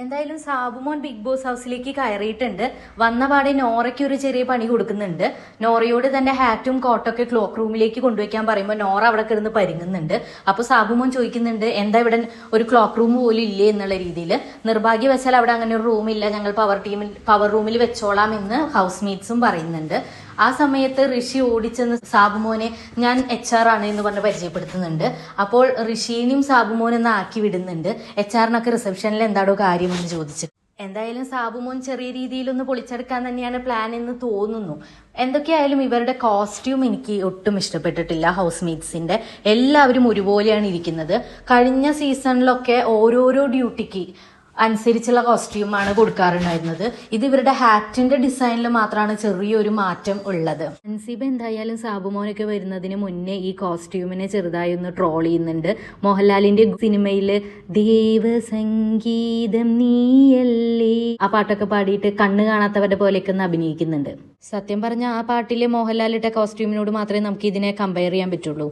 എന്തായാലും Sabumon big boss ഹൗസിലേക്ക് കയറിയിട്ടുണ്ട്. വന്ന പാടെ നോറയ്ക്ക് ഒരു ചെറിയ പണി കൊടുക്കുന്നുണ്ട്. നോറയോട് തന്നെ ഹാറ്റും കോട്ടൊക്കെ ക്ലോക്ക് റൂമിലേക്ക് കൊണ്ടുവയ്ക്കാൻ പറയുമ്പോൾ നോറ അവിടെ കിടന്ന് പരുങ്ങുന്നുണ്ട്. അപ്പോൾ സാബുമോൻ ചോദിക്കുന്നുണ്ട് എന്താ ഇവിടെ ഒരു ക്ലോക്ക് റൂം പോലും ഇല്ലേ? എന്നുള്ള രീതിയിൽ നിർഭാഗ്യവശാൽ അവിടെ അങ്ങനെ ഒരു റൂമില്ല ഞങ്ങൾ പവർ ടീമിൽ പവർ റൂമിൽ വെച്ചോളാം എന്ന് ഹൗസ് മേറ്റ്സും പറയുന്നുണ്ട്. ആ സമയത്ത് ഋഷി ഓടിച്ചെന്ന് സാബുമോനെ ഞാൻ എച്ച് ആർ ആണ് എന്ന് പറഞ്ഞ് പരിചയപ്പെടുത്തുന്നുണ്ട്. അപ്പോൾ ഋഷീനെയും സാബുമോനെന്ന് ആക്കി വിടുന്നുണ്ട്. എച്ച് ആറിനൊക്കെ റിസപ്ഷനിൽ എന്താടോ കാര്യമെന്ന് ചോദിച്ചു. എന്തായാലും സാബുമോൻ ചെറിയ രീതിയിലൊന്ന് പൊളിച്ചെടുക്കാൻ തന്നെയാണ് പ്ലാൻ എന്ന് തോന്നുന്നു. എന്തൊക്കെയായാലും ഇവരുടെ കോസ്റ്റ്യൂം എനിക്ക് ഒട്ടും ഇഷ്ടപ്പെട്ടിട്ടില്ല ഹൗസ് മേറ്റ്സിന്റെ എല്ലാവരും ഒരുപോലെയാണ് ഇരിക്കുന്നത്. കഴിഞ്ഞ സീസണിലൊക്കെ ഓരോരോ ഡ്യൂട്ടിക്ക് അനുസരിച്ചുള്ള കോസ്റ്റ്യൂമാണ് കൊടുക്കാറുണ്ടായിരുന്നത്. ഇത് ഇവരുടെ ഹാറ്റിന്റെ ഡിസൈനിൽ മാത്രമാണ് ചെറിയൊരു മാറ്റം ഉള്ളത്. അൻസീബ എന്തായാലും സാബുമോനൊക്കെ വരുന്നതിന് മുന്നേ ഈ കോസ്റ്റ്യൂമിനെ ചെറുതായി ഒന്ന് ട്രോൾ ചെയ്യുന്നുണ്ട്. മോഹൻലാലിന്റെ സിനിമയിൽ ദേവസംഗീതം നീയല്ലേ? ആ പാട്ടൊക്കെ പാടിയിട്ട് കണ്ണ് കാണാത്തവരുടെ പോലെയൊക്കെ ഒന്ന് അഭിനയിക്കുന്നുണ്ട്. സത്യം പറഞ്ഞ ആ പാട്ടിലെ മോഹൻലാലിട്ട കോസ്റ്റ്യൂമിനോട് മാത്രമേ നമുക്ക് ഇതിനെ കമ്പയർ ചെയ്യാൻ പറ്റുള്ളൂ.